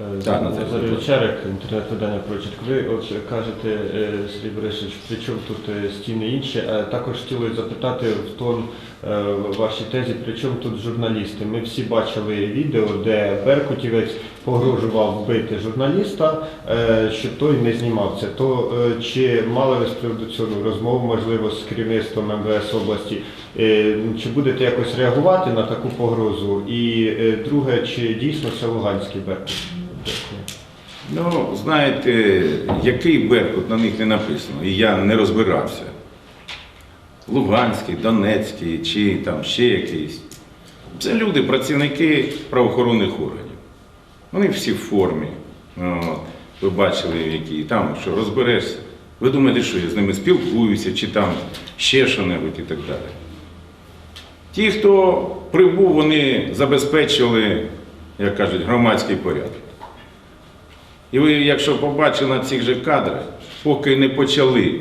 Е, Так, Назар, Назар. Черек, інтернет-видання «Прочерк». Ви от кажете, е, Сергій Борисович, при чому тут е, стіни інші? А також хотіли запитати в тон е, вашій тезі, при чому тут журналісти? Ми всі бачили відео, де Беркутівець погрожував вбити журналіста, е, щоб той не знімався. То е, чи мали ви з приводу цього розмову, можливо, з керівництвом МВС області? Е, Чи будете якось реагувати на таку погрозу? І е, друге, чи дійсно це Луганський Беркут? Ну, знаєте, який Беркут на них не написано, і я не розбирався. Луганський, Донецький чи там ще якийсь. Це люди, працівники правоохоронних органів. Вони всі в формі. Ви бачили, які там, що розберешся. Ви думаєте, що я з ними спілкуюся, чи там ще що-небудь і так далі. Ті, хто прибув, вони забезпечили, як кажуть, громадський порядок. І ви, якщо побачили на цих же кадрах, поки не почали,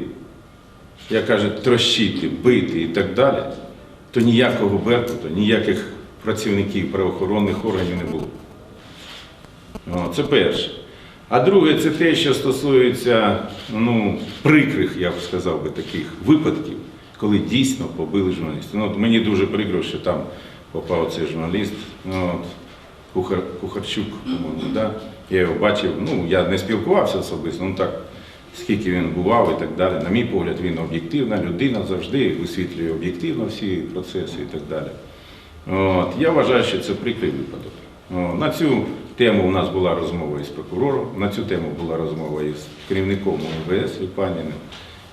як кажуть, трощити, бити і так далі, то ніякого беркуту, ніяких працівників правоохоронних органів не було. О, це перше. А друге, це те, що стосується ну, прикрих, я б сказав би, таких випадків, коли дійсно побили журналістів. Ну, мені дуже прикро, що там попав цей журналіст. Ну, от, Кухар, Кухарчук, по-моєму, да? Я його бачив, ну я не спілкувався особисто, ну так, скільки він бував і так далі. На мій погляд, він об'єктивна людина завжди висвітлює об'єктивно всі процеси і так далі. От, я вважаю, що це прикрий випадок. На цю тему у нас була розмова із прокурором, на цю тему була розмова із керівником МВС Ліпаніним,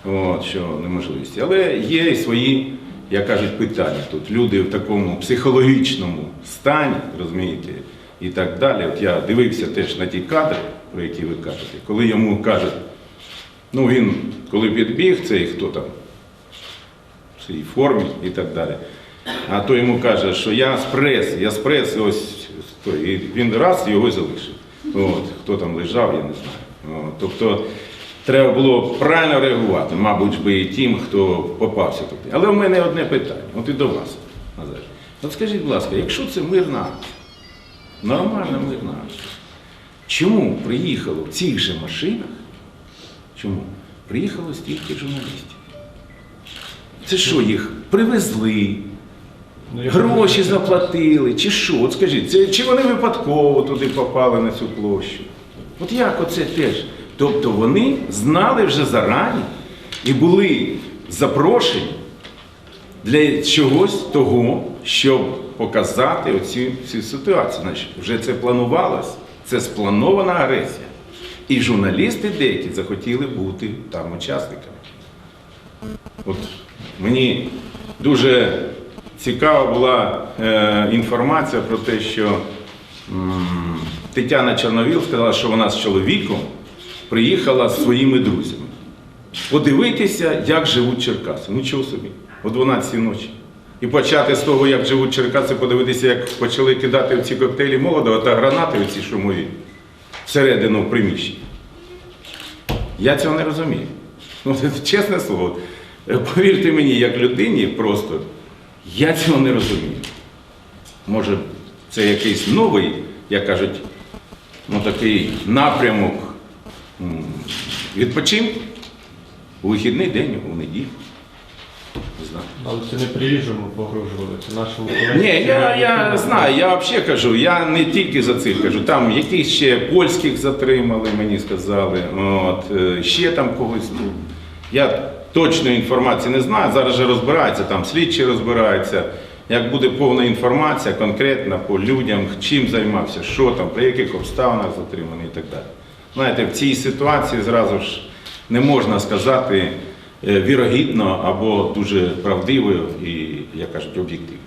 от, що неможливості. Але є і свої, як кажуть, питання тут. Люди в такому психологічному стані, розумієте, і так далі. От я дивився теж на ті кадри, про які ви кажете, коли йому кажуть, ну він коли підбіг, цей хто там, в цій формі і так далі. А то йому каже, що я з преси, я з преси, ось. І він раз його залишив. От, хто там лежав, я не знаю. От, тобто треба було правильно реагувати, мабуть, би і тим, хто попався туди. Але в мене одне питання, от і до вас, Назар. От скажіть, будь ласка, якщо це мирна акція, нормальна мирна акція, чому приїхало в цих же машинах, чому приїхало стільки журналістів? Це що їх привезли? Ну, Гроші заплатили, чи що? От скажіть, це, чи вони випадково туди попали на цю площу? От як оце теж? Тобто вони знали вже зарані і були запрошені для чогось того, щоб показати оці всі ситуації. Значить, вже це планувалось, це спланована агресія. І журналісти деякі захотіли бути там учасниками. От мені дуже цікава була е, інформація про те, що м, Тетяна Чорновіл сказала, що вона з чоловіком приїхала з своїми друзями. Подивитися, як живуть Черкаси. Нічого собі, о 12 ночі. І почати з того, як живуть Черкаси, подивитися, як почали кидати ці коктейлі Молодова та гранати, оці шумові, всередину в приміщення. Я цього не розумію. Ну, чесне слово, повірте мені, як людині, просто я цього не розумію. Може, це якийсь новий, як кажуть, ну, такий напрямок відпочинку у вихідний день, у неділю. Але це не приїжджому погрожували, це нашому колезі. Ні, я, я знаю, я взагалі кажу, я не тільки за цих кажу, там якісь ще польських затримали, мені сказали, от, е, ще там когось. Ну, я точної інформації не знаю, зараз же розбираються, там слідчі розбираються. Як буде повна інформація конкретна по людям, чим займався, що там, при яких обставинах затриманий і так далі. Знаєте, в цій ситуації зразу ж не можна сказати вірогідно або дуже правдиво і, як кажуть, об'єктивно.